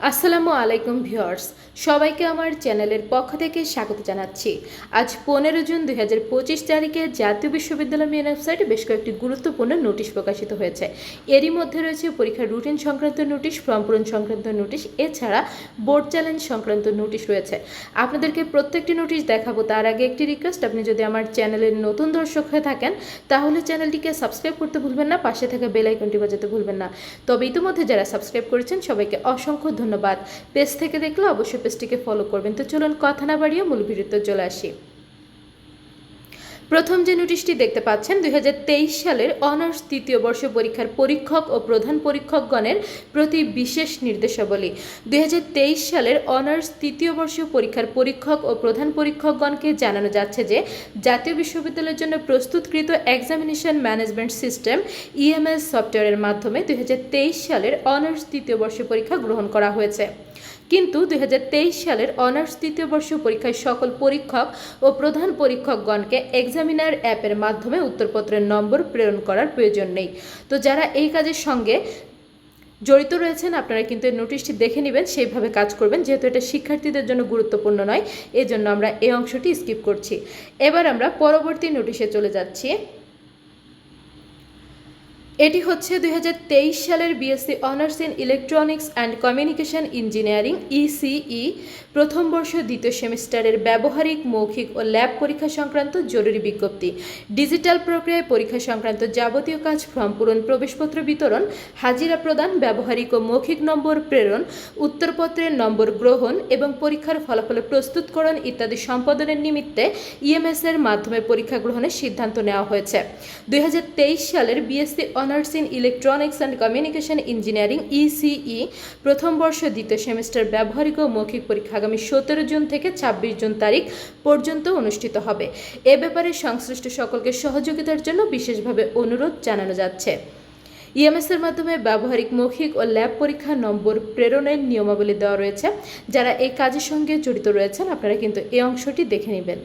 আসসালামু আলাইকুম ভিউয়ার্স, সবাইকে আমার চ্যানেলের পক্ষ থেকে স্বাগত জানাচ্ছি। আজ পনেরো জুন দুই হাজার পঁচিশ তারিখে জাতীয় বিশ্ববিদ্যালয় মেন ওয়েবসাইটে বেশ কয়েকটি গুরুত্বপূর্ণ নোটিশ প্রকাশিত হয়েছে। এরই মধ্যে রয়েছে পরীক্ষার রুটিন সংক্রান্ত নোটিশ ফর্ম পূরণ সংক্রান্ত নোটিশ, এছাড়া বোর্ড চ্যালেঞ্জ সংক্রান্ত নোটিশ রয়েছে। আপনাদেরকে প্রত্যেকটি নোটিশ দেখাবো, তার আগে একটি রিকোয়েস্ট আপনি যদি আমার চ্যানেলের নতুন দর্শক হয়ে থাকেন, তাহলে চ্যানেলটিকে সাবস্ক্রাইব করতে ভুলবেন না, পাশে থাকা বেল আইকনটি বাজাতে ভুলবেন না। তবে ইতিমধ্যে যারা সাবস্ক্রাইব করেছেন, সবাইকে অসংখ্য ধন্যবাদ। পেজ থেকে দেখলে অবশ্যই পেজটিকে ফলো করবেন। তো চলুন কথা না বাড়িয়ে মূল ভিডিওতে চলে আসি। প্রথম যে নোটিশটি দেখতে পাচ্ছেন, দুই হাজার তেইশ সালের অনার্স তৃতীয় বর্ষ পরীক্ষার পরীক্ষক ও প্রধান পরীক্ষকগণের প্রতি বিশেষ নির্দেশাবলী। দুই হাজার তেইশ সালের অনার্স তৃতীয় বর্ষ পরীক্ষার পরীক্ষক ও প্রধান পরীক্ষকগণকে জানানো যাচ্ছে যে, জাতীয় বিশ্ববিদ্যালয়ের জন্য প্রস্তুতকৃত এক্সামিনেশন ম্যানেজমেন্ট সিস্টেম ইএমএস সফটওয়্যারের মাধ্যমে দুই হাজার তেইশ সালের অনার্স তৃতীয় বর্ষ পরীক্ষা গ্রহণ করা হয়েছে। কিন্তু দুই হাজার তেইশ সালের অনার্স তৃতীয় বর্ষ পরীক্ষায় সকল পরীক্ষক ও প্রধান পরীক্ষকগণকে এক্সামিনার অ্যাপের মাধ্যমে উত্তরপত্রের নম্বর প্রেরণ করার প্রয়োজন নেই। তো যারা এই কাজের সঙ্গে জড়িত রয়েছেন, আপনারা কিন্তু এই নোটিশটি দেখে নেবেন, সেইভাবে কাজ করবেন। যেহেতু এটা শিক্ষার্থীদের জন্য গুরুত্বপূর্ণ নয়, এজন্য আমরা এই অংশটি স্কিপ করছি। এবার আমরা পরবর্তী নোটিশে চলে যাচ্ছি। এটি হচ্ছে দুই হাজার তেইশ সালের BSc honours in electronics and communication engineering ECE প্রথম বর্ষ দ্বিতীয় সেমিস্টারের ব্যবহারিক, মৌখিক ও ল্যাব পরীক্ষা সংক্রান্ত জরুরি বিজ্ঞপ্তি। ডিজিটাল প্রক্রিয়ায় পরীক্ষা সংক্রান্ত যাবতীয় কাজ, ফর্ম পূরণ, প্রবেশপত্র বিতরণ, হাজিরা প্রদান, ব্যবহারিক ও মৌখিক নম্বর প্রেরণ, উত্তরপত্রের নম্বর গ্রহণ এবং পরীক্ষার ফলাফল প্রস্তুতকরণ ইত্যাদি সম্পাদনের নিমিত্তে ইএমএস এর মাধ্যমে পরীক্ষা গ্রহণের সিদ্ধান্ত নেওয়া হয়েছে। দুই হাজার তেইশ সালের BSc honours in electronics and communication engineering ECE প্রথম বর্ষ দ্বিতীয় সেমিস্টার ব্যবহারিক ও মৌখিক পরীক্ষা আগামী সতেরো জুন থেকে ছাব্বিশ জুন তারিখ পর্যন্ত অনুষ্ঠিত হবে। এ ব্যাপারে সংশ্লিষ্ট সকলকে সহযোগিতার জন্য বিশেষভাবে অনুরোধ জানানো যাচ্ছে। ইএমএস এর মাধ্যমে ব্যবহারিক, মৌখিক ও ল্যাব পরীক্ষা নম্বর প্রেরণের নিয়মাবলী দেওয়া রয়েছে। যারা এই কাজের সঙ্গে জড়িত রয়েছেন, আপনারা কিন্তু এই অংশটি দেখে নেবেন।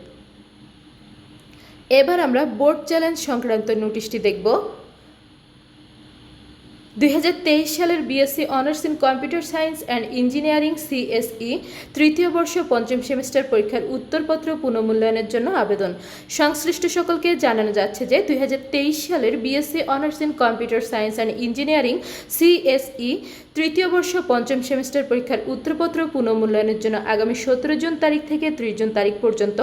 এবার আমরা বোর্ড চ্যালেঞ্জ সংক্রান্ত নোটিশটি দেখব। দুই হাজার তেইশ সালের BSc honours in computer science and engineering CSE তৃতীয় বর্ষ পঞ্চম সেমিস্টার পরীক্ষার উত্তরপত্র পুনঃমূল্যায়নের জন্য আবেদন। সংশ্লিষ্ট সকলকে জানানো যাচ্ছে যে দুই হাজার তেইশ সালের BSc honours in computer science and engineering CSE তৃতীয় বর্ষ পঞ্চম সেমিস্টার পরীক্ষার উত্তরপত্র পুনঃমূল্যায়নের জন্য আগামী সতেরো জুন তারিখ থেকে ত্রিশ জুন তারিখ পর্যন্ত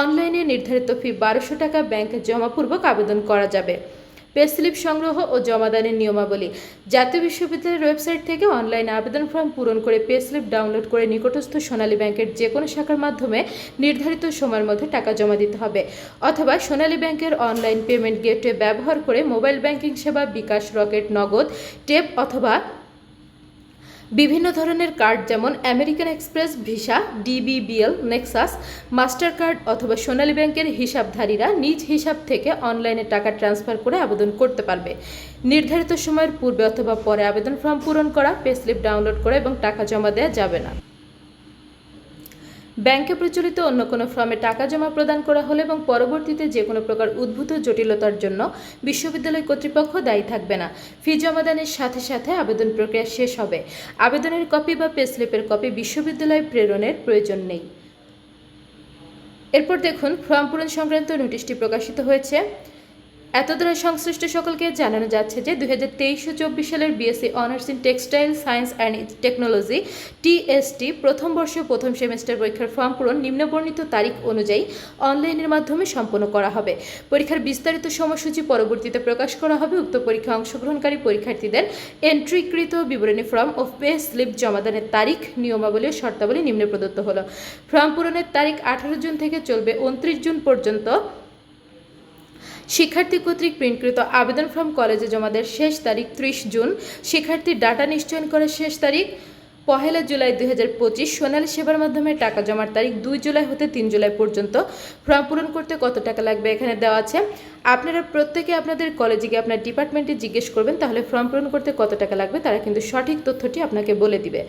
অনলাইনে নির্ধারিত ফি বারোশো টাকা ব্যাংকে জমাপূর্বক আবেদন করা যাবে। পে স্লিপ সংগ্রহ ও জমাদানের নিয়মাবলী। জাতীয় বিশ্ববিদ্যালয়ের ওয়েবসাইট থেকে অনলাইনে আবেদন ফর্ম পূরণ করে পে স্লিপ ডাউনলোড করে নিকটস্থ সোনালী ব্যাংকের যে কোনো শাখার মাধ্যমে নির্ধারিত সময়ের মধ্যে টাকা জমা দিতে হবে। অথবা সোনালী ব্যাংকের অনলাইন পেমেন্ট গেটওয়ে ব্যবহার করে মোবাইল ব্যাংকিং সেবা বিকাশ রকেট, নগদ, টেপ অথবা বিভিন্ন ধরনের কার্ড যেমন American Express Visa DBBL Nexus Mastercard অথবা সোনালী ব্যাংকের হিসাবধারীরা নিজ হিসাব থেকে অনলাইনে টাকা ট্রান্সফার করে আবেদন করতে পারবে। নির্ধারিত সময়ের পূর্বে অথবা পরে আবেদন ফর্ম পূরণ করা পে স্লিপ ডাউনলোড করে এবং টাকা জমা দেওয়া যাবে না। ব্যাংকে প্রচলিত অন্য কোনো ফর্মে টাকা জমা প্রদান করা হলে এবং পরবর্তীতে যে কোনো প্রকার উদ্ভূত জটিলতার জন্য বিশ্ববিদ্যালয় কর্তৃপক্ষ দায়ী থাকবে না। ফি জমাদানের সাথে সাথে আবেদন প্রক্রিয়া শেষ হবে। আবেদনের কপি বা পে স্লিপের কপি বিশ্ববিদ্যালয় প্রেরণের প্রয়োজন নেই। এরপর দেখুন, ফর্ম পূরণ সংক্রান্ত নোটিশটি প্রকাশিত হয়েছে। এতদ্বারা সংশ্লিষ্ট সকলকে জানানো যাচ্ছে যে দুই হাজার তেইশ চব্বিশ সালের BSc honours in textile science and technology TST প্রথম বর্ষ প্রথম সেমিস্টার পরীক্ষার ফর্ম পূরণ নিম্নবর্ণিত তারিখ অনুযায়ী অনলাইনের মাধ্যমে সম্পন্ন করা হবে। পরীক্ষার বিস্তারিত সময়সূচি পরবর্তীতে প্রকাশ করা হবে। উক্ত পরীক্ষায় অংশগ্রহণকারী পরীক্ষার্থীদের এন্ট্রিকৃত বিবরণী ফর্ম ও পে স্লিপ জমাদানের তারিখ, নিয়মাবলী শর্তাবলী নিম্নে প্রদত্ত হলো। ফর্ম পূরণের তারিখ আঠারো জুন থেকে চলবে উনত্রিশ জুন পর্যন্ত। শিক্ষার্থী কর্তৃক প্রিন্টকৃত আবেদন ফর্ম কলেজে জমা দেওয়ার শেষ তারিখ ত্রিশ জুন। শিক্ষার্থীর ডাটা নিশ্চয়ন করার শেষ তারিখ পহেলা জুলাই দুই হাজার পঁচিশ সোনালী সেবার মাধ্যমে টাকা জমার তারিখ দুই জুলাই হতে তিন জুলাই পর্যন্ত। ফর্ম পূরণ করতে কত টাকা লাগবে এখানে দেওয়া আছে। আপনারা প্রত্যেকে আপনাদের কলেজে গিয়ে আপনার ডিপার্টমেন্টে জিজ্ঞেস করবেন, তাহলে ফর্ম পূরণ করতে কত টাকা লাগবে তারা কিন্তু সঠিক তথ্যটি আপনাকে বলে দিবে।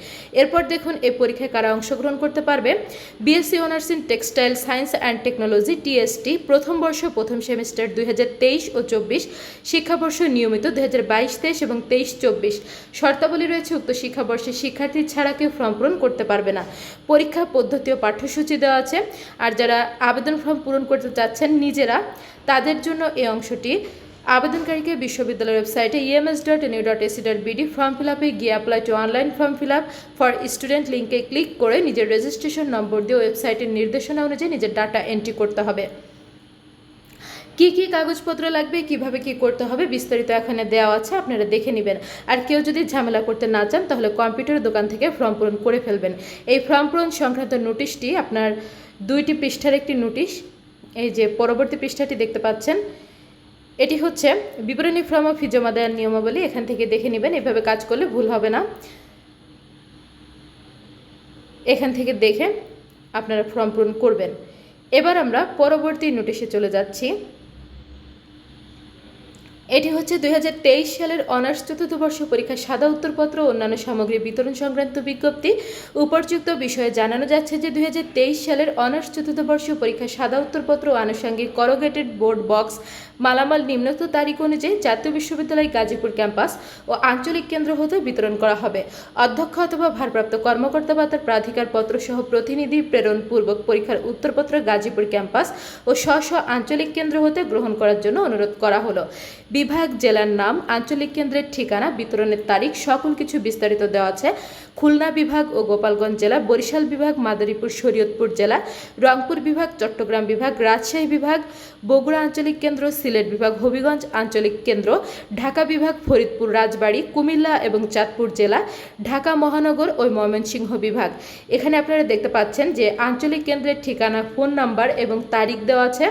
এরপর দেখুন এই পরীক্ষায় কারা অংশগ্রহণ করতে পারবে? BSc honours in textile science and technology TST প্রথম বর্ষ, প্রথম সেমিস্টার দুই হাজার তেইশ ও চব্বিশ, শিক্ষাবর্ষ নিয়মিত দুই হাজার বাইশ, তেইশ এবং তেইশ, চব্বিশ। শর্তাবলী রয়েছে, উক্ত শিক্ষাবর্ষের শিক্ষার্থী ছাড়া কেউ ফর্ম পূরণ করতে পারবে না। পরীক্ষা পদ্ধতি ও পাঠ্যসূচি দেওয়া আছে আর যারা আবেদন ফর্ম পূরণ করতে চাচ্ছেন নিজেরা, তাদের জন্য এই অংশটি। আবেদনকারীকে বিশ্ববিদ্যালয়ের ওয়েবসাইটে EMS dot NU dot AC dot BD form fill আপে গিয়ে apply to online form fill up for student লিঙ্কে ক্লিক করে নিজের রেজিস্ট্রেশন নম্বর দিয়ে ওয়েবসাইটের নির্দেশনা অনুযায়ী নিজের ডাটা এন্ট্রি করতে হবে। কি কি কাগজপত্র লাগবে, কীভাবে কি করতে হবে, বিস্তারিত এখানে দেওয়া আছে, আপনারা দেখে নেবেন। আর কেউ যদি ঝামেলা করতে না চান, তাহলে কম্পিউটার দোকান থেকে ফর্ম পূরণ করে ফেলবেন। এই ফর্ম পূরণ সংক্রান্ত নোটিশটি আপনার দুইটি পৃষ্ঠার একটি নোটিশ, এই যে পরবর্তী পৃষ্ঠাটি দেখতে পাচ্ছেন, এটি হচ্ছে বিবরণী ফর্ম ফি জমা দেওয়ার নিয়মাবলী, এখান থেকে দেখে নেবেন, এভাবে কাজ করলে ভুল হবে না। এখান থেকে দেখে আপনারা ফর্ম পূরণ করবেন। এবার আমরা পরবর্তী নোটিশে চলে যাচ্ছি। এটি হচ্ছে দুই হাজার তেইশ সালের অনার্স চতুর্থ বর্ষ পরীক্ষার সাদা উত্তরপত্র অন্যান্য সামগ্রী বিতরণ সংক্রান্ত বিজ্ঞপ্তি। উপরযুক্ত বিষয়ে জানানো যাচ্ছে যে দুই হাজার তেইশ সালের অনার্স চতুর্থ বর্ষ পরীক্ষার সাদা উত্তরপত্র ও আনুষঙ্গিক করোগেটেড বোর্ড বক্স মালামাল নিম্নত তারিখ অনুযায়ী জাতীয় বিশ্ববিদ্যালয় গাজীপুর ক্যাম্পাস ও আঞ্চলিক কেন্দ্র হতে বিতরণ করা হবে। অধ্যক্ষ অথবা ভারপ্রাপ্ত কর্মকর্তা বা তার প্রাধিকার পত্র সহ প্রতিনিধি প্রেরণ পূর্বক পরীক্ষার উত্তরপত্র গাজীপুর ক্যাম্পাস ও স্ব স্ব আঞ্চলিক কেন্দ্র হতে গ্রহণ করার জন্য অনুরোধ করা হলো। বিভাগ, জেলার নাম, আঞ্চলিক কেন্দ্রের ঠিকানা, বিতরণের তারিখ সকল কিছু বিস্তারিত দেওয়া আছে। খুলনা বিভাগ ও গোপালগঞ্জ জেলা, বরিশাল বিভাগ, মাদারীপুর, শরীয়তপুর জেলা, রংপুর বিভাগ, চট্টগ্রাম বিভাগ, রাজশাহী বিভাগ, বগুড়া আঞ্চলিক কেন্দ্র সিলেট বিভাগ হবিগঞ্জ আঞ্চলিক কেন্দ্র, ঢাকা বিভাগ ফরিদপুর রাজবাড়ী, কুমিল্লা এবং চাঁদপুর জেলা, ঢাকা মহানগর ও ময়মনসিংহ বিভাগ। এখানে আপনারা দেখতে পাচ্ছেন যে আঞ্চলিক কেন্দ্রের ঠিকানা, ফোন নাম্বার এবং তারিখ দেওয়া আছে।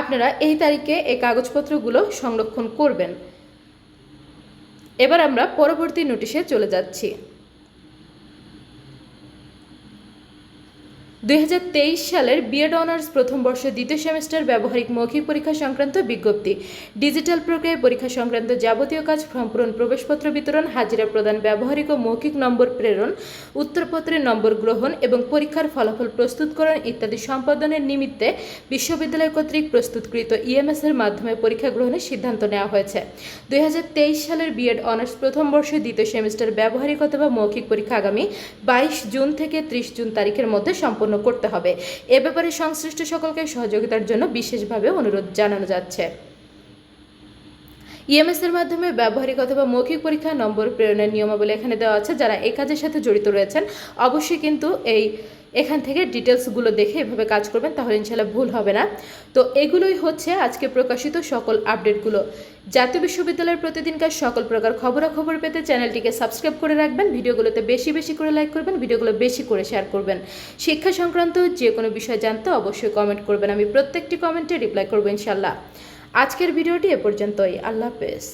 আপনারা এই তারিখে এই কাগজপত্রগুলো সংরক্ষণ করবেন। এবার আমরা পরবর্তী নোটিশে চলে যাচ্ছি। দুই হাজার তেইশ সালের বিএড অনার্স প্রথম বর্ষ দ্বিতীয় সেমিস্টার ব্যবহারিক মৌখিক পরীক্ষা সংক্রান্ত বিজ্ঞপ্তি। ডিজিটাল প্রক্রিয়ায় পরীক্ষা সংক্রান্ত যাবতীয় কাজ ফর্ম পূরণ প্রবেশপত্র বিতরণ, হাজিরা প্রদান, ব্যবহারিক ও মৌখিক নম্বর প্রেরণ, উত্তরপত্রের নম্বর গ্রহণ এবং পরীক্ষার ফলাফল প্রস্তুতকরণ ইত্যাদি সম্পাদনের নিমিত্তে বিশ্ববিদ্যালয় কর্তৃক প্রস্তুতকৃত ইএমএস এর মাধ্যমে পরীক্ষা গ্রহণের সিদ্ধান্ত নেওয়া হয়েছে। দুই হাজার তেইশ সালের বিএড অনার্স প্রথম বর্ষ দ্বিতীয় সেমিস্টার ব্যবহারিক অথবা মৌখিক পরীক্ষা আগামী বাইশ জুন থেকে ত্রিশ জুন তারিখের মধ্যে সম্পন্ন করতে হবে। এ ব্যাপারে সংশ্লিষ্ট সকলকে সহযোগিতার জন্য বিশেষভাবে অনুরোধ জানানো যাচ্ছে। ইএমএস এর মাধ্যমে ব্যবহারিক অথবা মৌখিক পরীক্ষা, নম্বর, প্রেরণের নিয়মাবলী এখানে দেওয়া আছে। যারা এই কাজের সাথে জড়িত রয়েছেন, অবশ্যই কিন্তু এই এখান থেকে ডিটেলসগুলো দেখে এভাবে কাজ করবেন, তাহলে ইনশাল্লাহ ভুল হবে না। তো এগুলোই হচ্ছে আজকে প্রকাশিত সকল আপডেটগুলো জাতীয় বিশ্ববিদ্যালয়ের প্রতিদিনকার সকল প্রকার খবরাখবর পেতে চ্যানেলটিকে সাবস্ক্রাইব করে রাখবেন, ভিডিওগুলোতে বেশি বেশি করে লাইক করবেন, ভিডিওগুলো বেশি করে শেয়ার করবেন। শিক্ষা সংক্রান্ত যে কোনো বিষয় জানতে অবশ্যই কমেন্ট করবেন, আমি প্রত্যেকটি কমেন্টে রিপ্লাই করব ইনশাল্লাহ আজকের ভিডিওটি এ পর্যন্তই, আল্লাহ হাফেজ।